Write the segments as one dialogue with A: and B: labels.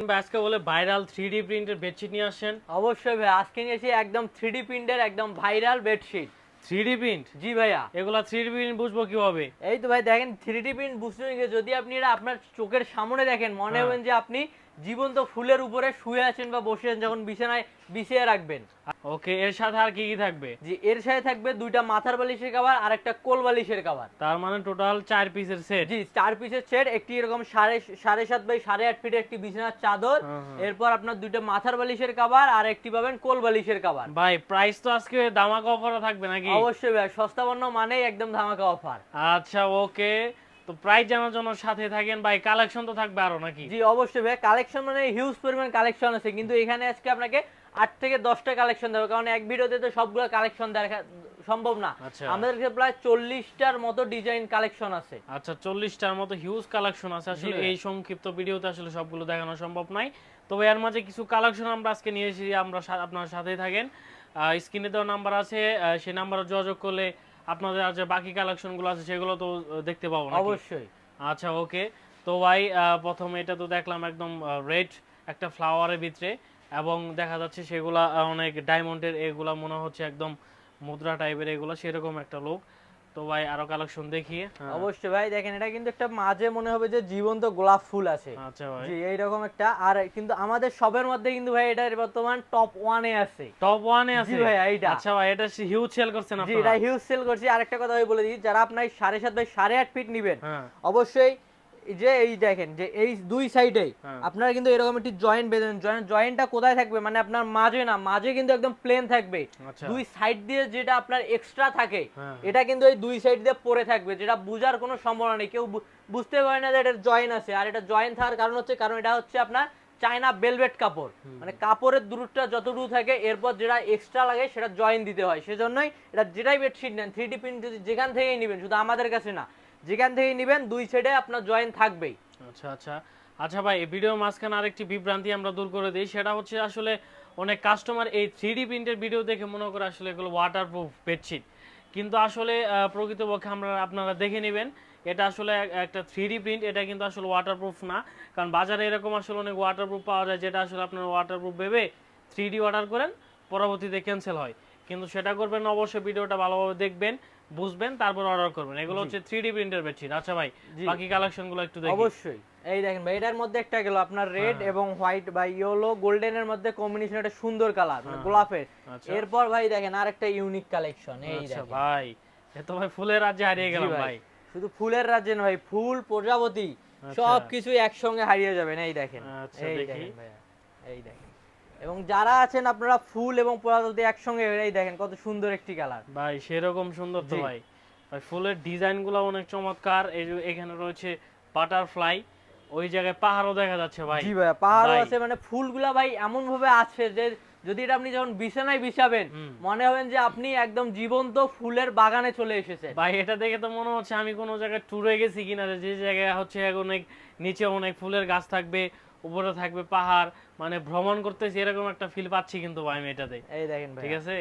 A: আজকে বলে viral three D প্রিন্টের বেডশিট নিয়ে আসেন
B: অবশ্যই ভাই আজকে নিয়েছি একদম থ্রি প্রিন্টের একদম viral bedsheet
A: three D print
B: জি ভাইয়া।
A: এগুলা থ্রি ডি প্রিন্ট বুঝব কীভাবে?
B: এই তো ভাই দেখেন থ্রি প্রিন্ট বুঝতে যদি আপনি এটা আপনার চোখের সামনে দেখেন মনে
A: হ্যাঁ।
B: হবেন যে আপনি জীবন্ত ফুলের উপরে শুয়ে আছেন বা বসে আছেন যখন বিছানায় বিছিয়ে রাখবেন।
A: ওকে এর সাথে আর কি কি থাকবে?
B: জি এর সাথে থাকবে দুইটা মাথার বালিশের কভার আর একটা কোল বালিশের কভার
A: তার মানে টোটাল চার পিসের সেট
B: জি চার পিসের সেট একটি এরকম সাড়ে সাড়ে সাত বাই সাড়ে আট ফিটের একটি বিছানার চাদর।
A: হ্যাঁ, হ্যাঁ।
B: এরপর আপনার দুইটা মাথার বালিশের কভার আর একটি পাবেন কোল বালিশের কভার
A: ভাই প্রাইস তো আজকে দামাকা অফার থাকবে নাকি?
B: অবশ্যই ভাই সস্তা পণ্য মানেই একদম ধামাকা অফার
A: আচ্ছা ওকে। তো প্রাইস জানার জন্য সাথে থাকেন ভাই কালেকশন তো থাকবে আরও নাকি?
B: জি অবশ্যই ভাই কালেকশন মানে হিউজ পরিমাণ কালেকশন আছে কিন্তু এখানে আজকে আপনাকে আট থেকে দশটা কালেকশন দেবো কারণ এক ভিডিওতে তো সবগুলো কালেকশন দেখা সম্ভব না।
A: আচ্ছা।
B: আমাদের কাছে প্রায় চল্লিশটার মতো ডিজাইন কালেকশন আছে।
A: আচ্ছা চল্লিশটার মতো হিউজ কালেকশন আছে। আসলে এই সংক্ষিপ্ত ভিডিওতে আসলে সবগুলো দেখানো সম্ভব নয় তবে এর মাঝে কিছু কালেকশন আমরা আজকে নিয়ে এসেছি আমরা সা- আপনার সাথেই থাকেন। স্ক্রিনে দেওয়া নাম্বার আছে সেই নাম্বারে যোগাযোগ করলে আপনাদের আর যে বাকি কালেকশনগুলো আছে সেগুলো তো দেখতে পাবো না
B: অবশ্যই।
A: আচ্ছা ওকে তো ভাই আহ, প্রথমে এটা তো দেখলাম একদম রেড একটা ফ্লাওয়ারের ভিতরে। এবং দেখা যাচ্ছে সেগুলা অনেক ডায়মন্ডের এগুলা মনে হচ্ছে একদম মুদ্রা টাইপের এগুলা সেরকম একটা লোক তো ভাই আরও কালেকশন দেখি হ্যাঁ।
B: অবশ্যই ভাই দেখেন এটা কিন্তু একটা মাঝে মনে হবে যে জীবন্ত গোলাপ ফুল আছে।
A: আচ্ছা ভাই।
B: জি এইরকম একটা আর কিন্তু আমাদের সবের মধ্যে কিন্তু ভাই এটা বর্তমান টপ ওয়ানে আছে।
A: টপ ওয়ানে আছে
B: জি ভাই, এইটা।
A: আচ্ছা ভাই এটা হিউজ সেল করছেন
B: জি এটা হিউজ সেল করছি। আরেকটা কথা আমি বলে দিই যারা আপনার সাড়ে সাত বাই সাড়ে আট ফিট নিবেন
A: হ্যাঁ।
B: অবশ্যই যে এই দেখেন যে এই দুই সাইডে
A: হ্যাঁ।
B: আপনারা কিন্তু এরকম একটি জয়েন্ট বেঁধেন জয়েন্ট জয়েন্টটা কোথায় থাকবে? মানে আপনার মাঝে না মাঝে কিন্তু একদম প্লেন থাকবে।
A: আচ্ছা।
B: দুই সাইড দিয়ে যেটা আপনার এক্সট্রা থাকে
A: হ্যাঁ।
B: এটা কিন্তু এই দুই সাইড দিয়ে পড়ে থাকবে যেটা বুঝার কোনো সম্ভাবনা নেই। কেউ বুঝতে পারে না যে এটা জয়েন আছে। আর এটা জয়েন থাকার কারণ হচ্ছে কারণ এটা হচ্ছে আপনার চায়না বেলভেট কাপড়। মানে কাপড়ের দূরত্বটা যতটুকু থাকে এরপর যেটা এক্সট্রা লাগে সেটা জয়েন দিতে হয়। সেজন্যই এটা যেটাই বেডশিট নেন থ্রি ডি প্রিন্ট যদি যেখান থেকেই নেবেন শুধু আমাদের কাছে না যেখান থেকেই নেবেন, দুই সাইডে আপনার জয়েন্ট থাকবেই।
A: আচ্ছা আচ্ছা। আচ্ছা ভাই, এই ভিডিওর মাঝখানে আরেকটি বিভ্রান্তি আমরা দূর করে দিই, সেটা হচ্ছে আসলে অনেক কাস্টমার এই থ্রি প্রিন্টের ভিডিও দেখে মনে করে আসলে এগুলো ওয়াটারপ্রুফ বেডশিট কিন্তু আসলে প্রকৃতপক্ষে আমরা আপনারা দেখে নেবেন, এটা আসলে একটা থ্রি প্রিন্ট এটা কিন্তু আসলে ওয়াটারপ্রুফ না। কারণ বাজারে এরকম আসলে অনেক ওয়াটারপ্রুফ পাওয়া যায়, যেটা আসলে আপনার ওয়াটারপ্রুফ ভেবে থ্রি ডি অর্ডার করেন, পরবর্তীতে ক্যান্সেল হয়। কিন্তু সেটা করবেন অবশ্যই ভিডিওটা ভালোভাবে দেখবেন। বুঝবেন তারপর অর্ডার করবেন এগুলো হচ্ছে থ্রি ডি প্রিন্টের বেডশিট আচ্ছা ভাই। বাকি কালেকশনগুলো একটু দেখি
B: অবশ্যই এই দেখেন ভাই এটার মধ্যে একটা গেল আপনার রেড
A: হ্যাঁ।
B: এবং হোয়াইট বা ইয়েলো গোল্ডেনের মধ্যে কম্বিনেশন একটা সুন্দর কালার মানে গোলাপের
A: আচ্ছা।
B: এরপর ভাই দেখেন আরেকটা ইউনিক কালেকশন এই
A: আচ্ছা
B: দেখেন
A: ভাই এ তো ভাই ফুলের রাজ্যে হারিয়ে গেলাম
B: ভাই।
A: ভাই
B: শুধু ফুলের রাজ্যে না ভাই ফুল প্রজাপতি
A: আচ্ছা।
B: সব কিছু একসঙ্গে হারিয়ে যাবেন এই দেখেন
A: আচ্ছা,
B: এই
A: দেখি।
B: দেখেন ভাইয়া এই দেখেন এবং যারা আছেন আপনারা ফুল এবং প্রজাপতি একসঙ্গে এই দেখেন কত সুন্দর একটি কালার।
A: ভাই সেরকম সুন্দর তো ভাই। ভাই ফুলের ডিজাইনগুলো অনেক চমৎকার। এই যে এখানে রয়েছে বাটারফ্লাই। ওই জায়গায় পাহাড়ও দেখা যাচ্ছে ভাই।
B: জি ভাইয়া পাহাড়ও আছে। মানে ফুলগুলা ভাই এমন ভাবে আছে যে যদি এটা আপনি যখন বিছানায় বিছাবেন মনে হবেন যে আপনি একদম জীবন্ত ফুলের বাগানে চলে এসেছেন
A: ভাই এটা দেখে তো মনে হচ্ছে আমি কোনো জায়গায় ট্যুরে গেছি কিনা যে জায়গায় হচ্ছে অনেক নিচে অনেক ফুলের গাছ থাকবে। উপরে থাকবে পাহাড় মানে ভ্রমণ করতেছি এরকম একটা ফিল পাচ্ছি কিন্তু আমি এটাতে।
B: এই দেখেন ভাই
A: ঠিক আছে?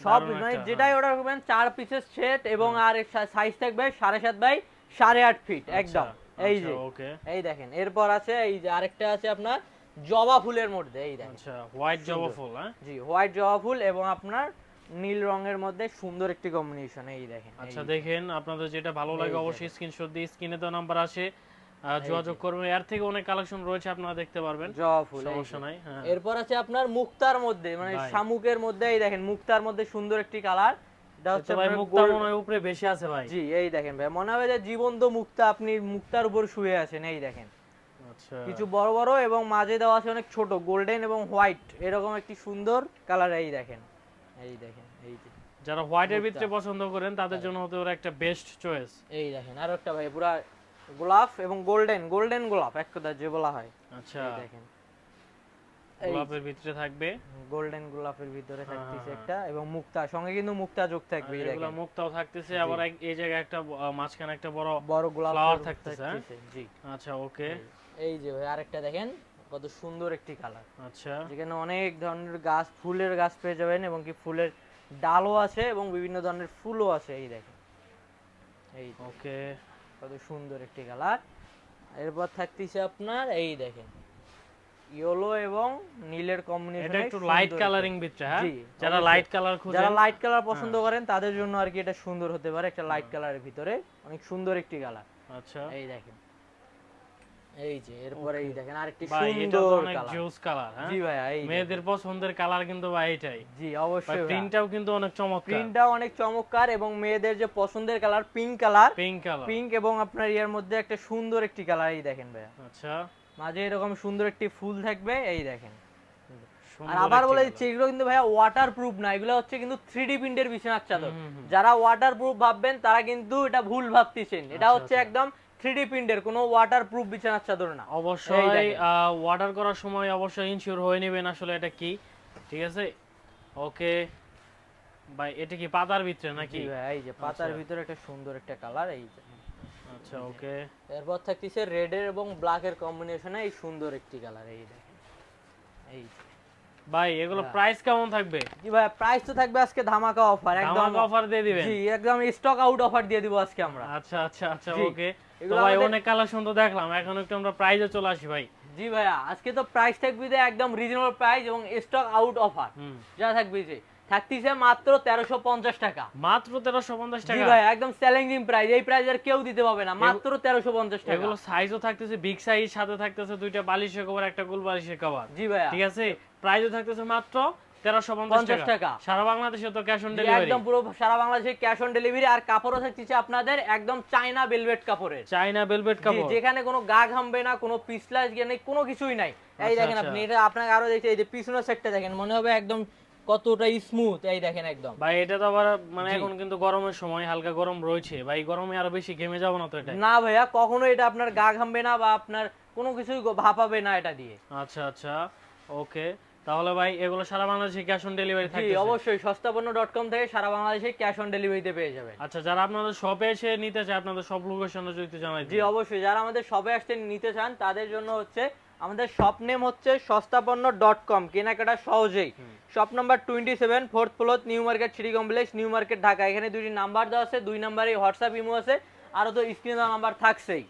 B: সব মানে যেটাই অর্ডার করবেন চার পিসের সেট এবং আর সাইজ থাকবে সাড়ে সাত বাই সাড়ে আট ফিট
A: হ্যাঁ।
B: একদম।
A: আচ্ছা,
B: এই
A: আচ্ছা,
B: যে
A: ওকে
B: এই দেখেন এরপর আছে এই যে আরেকটা আছে আপনার জবা ফুলের মধ্যে এই দেখেন।
A: আচ্ছা হোয়াইট জবা ফুল হ্যাঁ?
B: জি হোয়াইট জবা ফুল এবং আপনার নীল রঙের মধ্যে সুন্দর একটি কম্বিনেশন এই দেখেন
A: আচ্ছা দেখেন আপনাদের যেটা ভালো লাগে অবশ্যই স্ক্রিনশট দিয়ে স্ক্রিনে তো নাম্বার আছে যোগাযোগ করবেন। এর থেকে অনেক কালেকশন রয়েছে আপনারা দেখতে পারবেন।
B: জবা ফুল
A: সমস্যা নাই হ্যাঁ।
B: এরপর আছে আপনার মুক্তার মধ্যে মানে শামুকের মধ্যে এই দেখেন মুক্তার মধ্যে সুন্দর একটি কালার।
A: উপরে বেশি আছে ভাই।
B: জি এই দেখেন ভাই মনে হবে যে জীবন্ত মুক্তা আপনি মুক্তার উপর শুয়ে আছেন এই দেখেন। কিছু বড় বড় এবং মাঝে দেওয়া আছে অনেক ছোট গোল্ডেন এবং হোয়াইট এরকম একটি সুন্দর কালার এই দেখেন। এই দেখেন এই
A: যারা হোয়াইটের ভিতরে পছন্দ করেন তাদের জন্য হতে পারে একটা বেস্ট চয়েস
B: এই দেখেন আর একটা ভাই পুরা গোলাপ এবং গোল্ডেন গোল্ডেন গোলাপ এক কথা যে বলা হয়।
A: আচ্ছা।
B: দেখেন।
A: গোলাপের ভিতরে থাকবে?
B: গোল্ডেন গোলাপের ভিতরে
A: হ্যাঁ,
B: থাকতেছে
A: হ্যাঁ,
B: একটা এবং মুক্তা সঙ্গে কিন্তু মুক্তা যোগ থাকবে এই
A: এগুলো
B: দেখেন।
A: মুক্তাও থাকতেছে আবার এই জায়গায় একটা মাঝখানে একটা বড়
B: বড় গোলাপ
A: flower
B: ফুল
A: থাকতেছে, হ্যাঁ?
B: জি।
A: আচ্ছা ওকে।
B: এই যে ভাই আরেকটা দেখেন কত সুন্দর একটি কালার।
A: আচ্ছা।
B: যেখানে অনেক ধরনের গাছ ফুলের গাছ পেয়ে যাবেন এবং কি ফুলের ডালও আছে এবং বিভিন্ন ধরনের ফুলও আছে এই দেখেন। এই
A: ওকে।
B: কত সুন্দর একটি কালার। এরপর থাকতেছে আপনার এই দেখেন ইয়েলো এবং নীলের কম্বিনেশন এটা
A: একটু লাইট কালারিং ভিতরে হ্যাঁ? যারা লাইট কালার খুঁজে
B: যারা লাইট কালার পছন্দ করেন তাদের জন্য আর কি এটা সুন্দর হতে পারে একটা লাইট কালারের ভিতরে। অনেক সুন্দর একটি কালার।
A: আচ্ছা।
B: এই দেখেন এই যে এরপরে এই দেখেন আরেকটি
A: ভাই
B: সুন্দর কালার
A: জোস কালার হ্যাঁ?
B: জি ভাইয়া এই
A: মেয়েদের পছন্দের কালার কিন্তু ভাই এটাই।
B: জি অবশ্যই
A: প্রিন্টটাও কিন্তু অনেক চমৎকার।
B: প্রিন্টটাও অনেক চমৎকার এবং মেয়েদের যে পছন্দের colour pink colour
A: pink colour
B: pink এবং আপনার ইয়ার মধ্যে একটা সুন্দর একটি কালার এই দেখেন ভাইয়া।
A: আচ্ছা।
B: মাঝে এরকম সুন্দর একটি ফুল থাকবে এই দেখেন। আর আবার বলে দিচ্ছি এগুলো কিন্তু ভাইয়া ওয়াটার প্রুফ না এগুলো হচ্ছে কিন্তু থ্রি ডি প্রিন্টের বিছানার চাদর। যারা ওয়াটার প্রুফ ভাববেন তারা কিন্তু এটা ভুল ভাবতেছেন। এটা
A: আচ্ছা,
B: হচ্ছে
A: আচ্ছা।
B: একদম থ্রি ডি প্রিন্টের কোনো ওয়াটার প্রুফ বিছানার চাদর না।
A: অবশ্যই। অর্ডার করার সময় অবশ্যই ইনশিওর হয়ে নেবেন আসলে এটা কি? ঠিক আছে? ওকে। ভাই এটা কি পাতার ভিতরে নাকি?
B: ভাই এই যে পাতার
A: আচ্ছা।
B: ভিতরে একটা সুন্দর একটা কালার এই যে।
A: আচ্ছা ওকে।
B: এরপর থাকতেছে রেড এর এবং ব্ল্যাক এর কম্বিনেশনে এই সুন্দর একটি কালার এই দেখেন। এই।
A: ভাই এগুলো
B: হ্যাঁ।
A: প্রাইস কেমন থাকবে?
B: জি ভাই প্রাইস তো থাকবে আজকে ধামাকা অফার একদম
A: অফার দিয়ে দিবেন?
B: জি একদম স্টক আউট অফার দিয়ে দিব আজকে আমরা।
A: আচ্ছা আচ্ছা আচ্ছা ওকে তো ভাই অনেক কালেকশন তো দেখলাম এখন একটু আমরা প্রাইজে চলে আসি ভাই।
B: জি ভাইয়া আজকে তো প্রাইস থাকবে একদম রিজনেবল প্রাইস এবং স্টক আউট অফার যা থাকবে যে। থাকতেছে মাত্র তেরোশো পঞ্চাশ টাকা।
A: মাত্র তেরোশো পঞ্চাশ টাকা?
B: ভাই একদম চ্যালেঞ্জিং প্রাইস এই প্রাইস আর কেউ দিতে পারবে না মাত্র তেরোশো পঞ্চাশ টাকা।
A: এগুলো সাইজও থাকতেছে বিগ সাইজ সাথে থাকতেছে দুইটা বালিশের কভার একটা গোল বালিশের কভার
B: জি ভাইয়া।
A: ঠিক আছে? প্রাইসও থাকতেছে মাত্র তেরোশো পঞ্চাশ
B: টাকা।
A: সারা বাংলাদেশে তো ক্যাশ অন ডেলিভারি
B: একদম পুরো সারা বাংলাদেশে ক্যাশ অন ডেলিভারি আর কাপড়ও থাকতেছে আপনাদের একদম চাইনা বেলভেট কাপড়ের।
A: চাইনা বেলভেট কাপড়।
B: যেখানে কোনো গা ঘামবে না কোনো পিছলা কোনো কিছুই নাই। এই
A: আচ্ছা,
B: দেখেন
A: আচ্ছা।
B: আপনি এটা আপনাকে আরও দেখতে এই যে পিছনের সেটটা দেখেন মনে হবে একদম কতটা স্মুথ এই দেখেন একদম।
A: ভাই এটা তো আবার মানে এখন কিন্তু গরমের সময় হালকা গরম রয়েছে। ভাই গরমে আরও বেশি ঘেমে যাব না তো এটা
B: না ভাইয়া কখনো এটা আপনার গা ঘামবে না বা আপনার কোনো কিছুই ভাপাবে না এটা দিয়ে।
A: আচ্ছা আচ্ছা ওকে। তাহলে ভাই এগুলো সারা বাংলাদেশে ক্যাশ অন ডেলিভারি
B: জি
A: থাকবে
B: অবশ্যই সস্তাপন্ন ডট কম থেকে সারা বাংলাদেশে ক্যাশ অন ডেলিভারিতে পেয়ে যাবে।
A: আচ্ছা যারা আপনাদের শপে এসে নিতে চায় আপনাদের সব লোকেশনে যদি জানাই
B: জি অবশ্যই যারা আমাদের শপে আসতে নিতে চান তাদের জন্য হচ্ছে আমাদের শপ নেম হচ্ছে সস্তাপন্ন ডট কম কেনাকাটা সহজেই। Shop number twenty seven fourth floor new market city complex new market Dhaka এখানে দুইটি নাম্বার দেওয়া আছে দুই নাম্বারে হোয়াটসঅ্যাপ ইমো আছে আরও তো স্ক্রিনে নাম্বার থাকছেই।